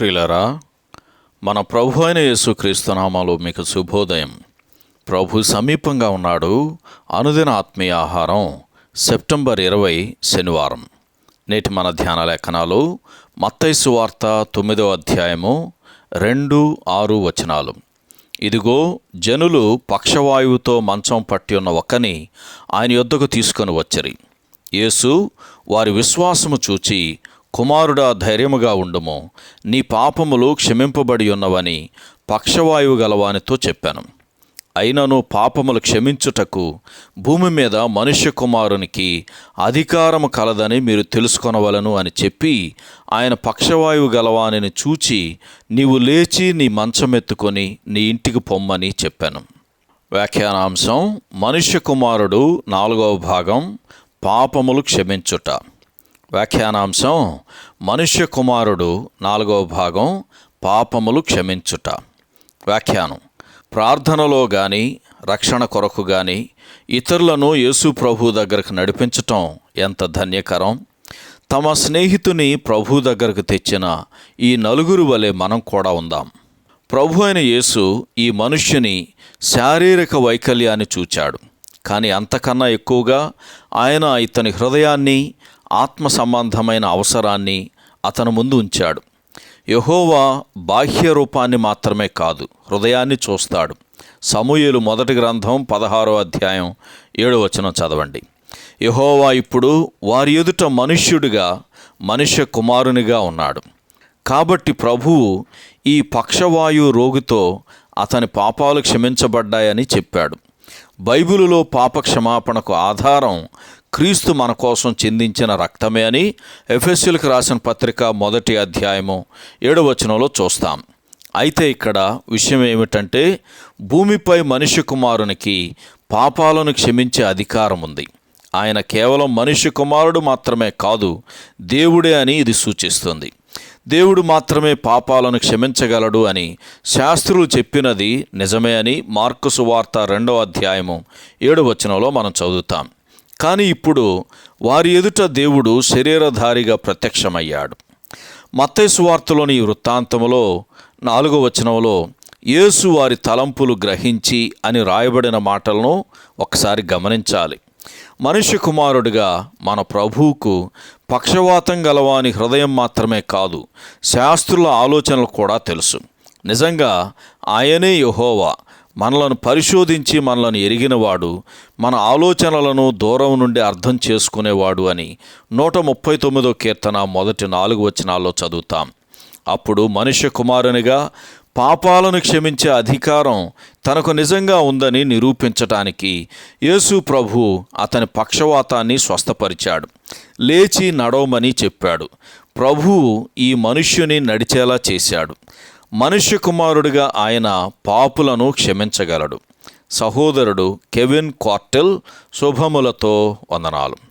ప్రియులరా మన ప్రభు అయిన యేసుక్రీస్తు నామాలు మీకు శుభోదయం. ప్రభు సమీపంగా ఉన్నాడు. అనుదిన ఆత్మీయ ఆహారం సెప్టెంబర్ ఇరవై శనివారం. నేటి మన ధ్యాన లేఖనాలు మత్తైసు వార్త తొమ్మిదో అధ్యాయము రెండు ఆరు వచనాలు. ఇదిగో జనులు పక్షవాయువుతో మంచం పట్టి ఉన్న ఒక్కని ఆయన యొద్దకు తీసుకొని వచ్చిరి. యేసు వారి విశ్వాసము చూచి కుమారుడా ధైర్యముగా ఉండుము. నీ పాపములు క్షమింపబడి ఉన్నవని పక్షవాయువు గలవానితో చెప్పాను. అయినను పాపములు క్షమించుటకు భూమి మీద మనుష్య కుమారునికి అధికారము కలదని మీరు తెలుసుకొనవలను అని చెప్పి ఆయన పక్షవాయువు గలవానిని చూచి నీవు లేచి నీ మంచమెత్తుకొని నీ ఇంటికి పొమ్మని చెప్పాను. వ్యాఖ్యానాంశం మనుష్య కుమారుడు నాలుగవ భాగం పాపములు క్షమించుట. వ్యాఖ్యానాంశం మనుష్య కుమారుడు నాలుగవ భాగం పాపములు క్షమించుట. వ్యాఖ్యానం. ప్రార్థనలో గాని రక్షణ కొరకు గాని ఇతరులను యేసు ప్రభు దగ్గరకు నడిపించటం ఎంత ధన్యకరం? తమ స్నేహితుని ప్రభు దగ్గరకు తెచ్చిన ఈ నలుగురు వలె మనం కూడా ఉందాం. ప్రభు అయిన యేసు ఈ మనుష్యుని శారీరక వైకల్యాన్ని చూచాడు. కానీ అంతకన్నా ఎక్కువగా ఆయన ఇతని హృదయాన్ని ఆత్మ సంబంధమైన అవసరాన్ని అతను ముందు ఉంచాడు. యహోవా బాహ్య రూపాన్ని మాత్రమే కాదు హృదయాన్ని చూస్తాడు. సమూయులు మొదటి గ్రంథం పదహారో అధ్యాయం ఏడో వచనం చదవండి. యహోవా ఇప్పుడు వారి ఎదుట మనుష్యుడిగా మనుష్య కుమారునిగా ఉన్నాడు. కాబట్టి ప్రభువు ఈ పక్షవాయు రోగితో అతని పాపాలు క్షమించబడ్డాయని చెప్పాడు. బైబిలులో పాప క్షమాపణకు ఆధారం క్రీస్తు మన కోసం చెందించిన రక్తమే అని ఎఫ్ఎస్యులకు రాసిన పత్రిక మొదటి అధ్యాయము ఏడవచనంలో చూస్తాం. అయితే ఇక్కడ విషయం ఏమిటంటే భూమిపై మనిషి కుమారునికి పాపాలను క్షమించే అధికారం ఉంది. ఆయన కేవలం మనిషి కుమారుడు మాత్రమే కాదు దేవుడే అని ఇది సూచిస్తుంది. దేవుడు మాత్రమే పాపాలను క్షమించగలడు అని శాస్త్రులు చెప్పినది నిజమే అని మార్కు సువార్త రెండవ అధ్యాయము ఏడు వచనంలో మనం చదువుతాం. కానీ ఇప్పుడు వారి ఎదుట దేవుడు శరీరధారిగా ప్రత్యక్షమయ్యాడు. మత్తయి వార్తలోని ఈ వృత్తాంతములో నాలుగో వచనంలో యేసు వారి తలంపులు గ్రహించి అని రాయబడిన మాటలను ఒకసారి గమనించాలి. మనుష్య కుమారుడిగా మన ప్రభువుకు పక్షవాతం గలవాని హృదయం మాత్రమే కాదు శాస్త్రుల ఆలోచనలు కూడా తెలుసు. నిజంగా ఆయనే యహోవా. మనలను పరిశోధించి మనలను ఎరిగినవాడు మన ఆలోచనలను దూరం నుండి అర్థం చేసుకునేవాడు అని నూట ముప్పై తొమ్మిదో కీర్తన మొదటి నాలుగు వచనాల్లో చదువుతాం. అప్పుడు మనుష్య కుమారునిగా పాపాలను క్షమించే అధికారం తనకు నిజంగా ఉందని నిరూపించటానికి యేసు ప్రభు అతని పక్షవాతాన్ని స్వస్థపరిచాడు. లేచి నడవమని చెప్పాడు. ప్రభువు ఈ మనుష్యుని నడిచేలా చేశాడు. మనుష్య కుమారుడిగా ఆయన పాపులను క్షమించగలడు. సహోదరుడు కెవిన్ క్వార్టెల్ శుభములతో వందనాలు.